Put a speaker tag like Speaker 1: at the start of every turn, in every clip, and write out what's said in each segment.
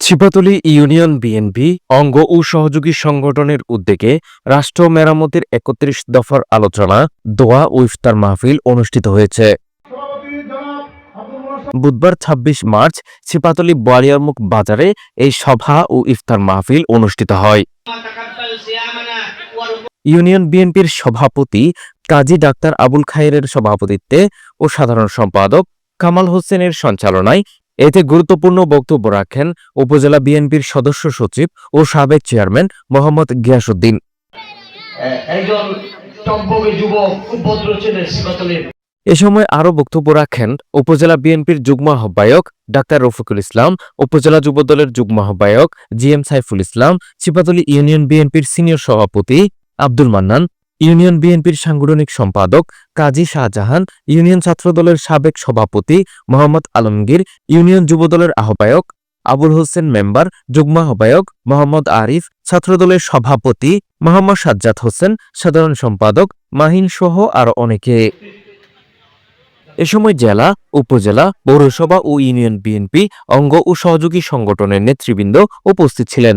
Speaker 1: ছিপাতলি union BNP অঙ্গ ও সহযোগী সংগঠনের উদ্যোগে রাষ্ট্র মেরামতের একত্রিশ দফার আলোচনা, দোয়া ও ইফতার মাহফিল অনুষ্ঠিত হয়েছে। বুধবার ২৬ মার্চ ছিপাতলি বোয়ালিয়ারমুখ বাজারে এই সভা ও ইফতার মাহফিল অনুষ্ঠিত হয়। ইউনিয়ন বিএনপির সভাপতি কাজী ডাক্তার আবুল খায়ের সভাপতিত্বে ও সাধারণ সম্পাদক কামাল হোসেনের সঞ্চালনায় এতে গুরুত্বপূর্ণ বক্তব্য রাখেন উপজেলা বিএনপির সদস্য সচিব ও সাবেক চেয়ারম্যান মোহাম্মদ গিয়াসুদ্দিন
Speaker 2: একজন যুবক ভদ্র ছিলেন সিবাতলের
Speaker 1: এ সময় আরও বক্তব্য রাখেন উপজেলা বিএনপির যুগ্ম আহ্বায়ক ডাক্তার রফিকুল ইসলাম উপজেলা যুবদলের যুগ্ম আহ্বায়ক G M Saiful Islam Chipatali union বিএনপির সিনিয়র সভাপতি আব্দুল মান্নান ইউনিয়ন বিএনপির সাংগঠনিক সম্পাদক কাজী শাহজাহান, ইউনিয়ন ছাত্রদলের সাবেক সভাপতি মোহাম্মদ আলমগীর, ইউনিয়ন যুবদলের আহ্বায়ক আবুল হোসেন মেম্বার, যুগ্ম আহ্বায়ক মোহাম্মদ আরিফ, ছাত্রদলের সভাপতি মোহাম্মদ সাজ্জাদ হোসেন, সাধারণ সম্পাদক মাহিন সহ আরও অনেকে। এ সময় জেলা, উপজেলা, পৌরসভা ও ইউনিয়ন বিএনপি অঙ্গ ও সহযোগী সংগঠনের নেতৃবৃন্দ উপস্থিত ছিলেন।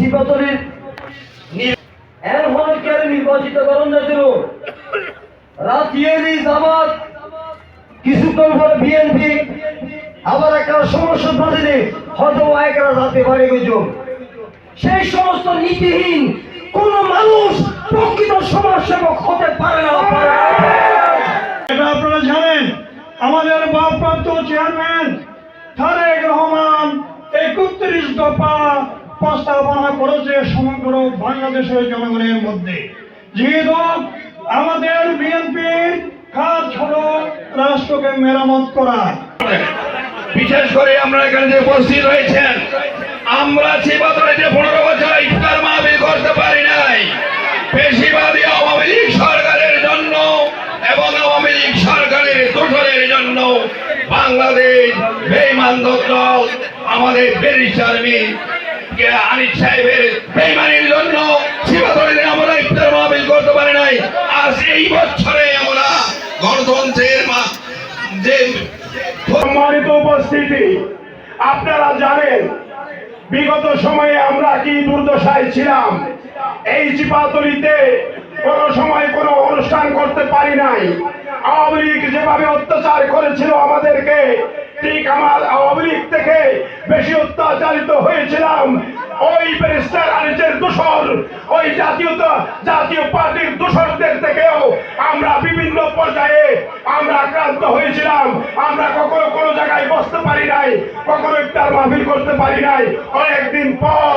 Speaker 2: শিবতলির এর হলে কে নির্বাচিত করুন যাদের রাতিয়েলি জামাত, কিছুক্ষণ পরে বিএনপি আবার একটা সমস্যা বাঁধিলে হয়তো একটা রাতে বাড়ি গেছ। সেই সমস্ত নীতিহীন কোন মানুষ প্রকৃত সমাজসেবক হতে পারে না।
Speaker 3: এটা আপনারা জানেন, আমাদের ভারপ্রাপ্ত চেয়ারম্যান তারেক রহমান একত্রিশ দফা প্রস্তাবনা করেছে সমগ্র বাংলাদেশের জনগণের মধ্যে। যেহেতু আমাদের বিএনপির কাজ হলো রাষ্ট্রকে মেরামত করা।
Speaker 4: বিশেষ করে আমরা এখানে যে উপস্থিত হয়েছেন আমরা চিবাতলে যে পনেরো বছর ইফতার মাহফিল করতে পারি নাই। বেশিরভাগই আওয়ামী লীগ সরকারের জন্য এবং আওয়ামী লীগ সরকারের দোষরের জন্য। বাংলাদেশ বেইমান দল, আমাদের ব্যারিস্টার মিল জন্য আমরা করতে নাই। আর বছরে আমরা যে
Speaker 3: উপস্থিতি, আপনারা জানেন, বিগত সময়ে আমরা কি দুর্দশায় ছিলাম? এই চিপাতলিতে কোন সময় কোনো অনুষ্ঠান করতে পারি নাই। আওয়ামী লীগ যেভাবে অত্যাচার করেছিল আমাদেরকে, ঠিক আমার আওয়ামী লীগ থেকে বেশি অত্যাচারিত হয়েছিলাম। ওই ব্যারিস্টার আনিসের দোষর, ওই জাতীয়তা, জাতীয় পার্টির দোষরদের থেকেও আমরা বিভিন্ন পর্যায়ে আমরা আক্রান্ত হয়েছিলাম। আমরা কখনো কোনো জায়গায় বসতে পারি নাই, কখনো ইফতার মাহফিল করতে পারি নাই। অনেকদিন পর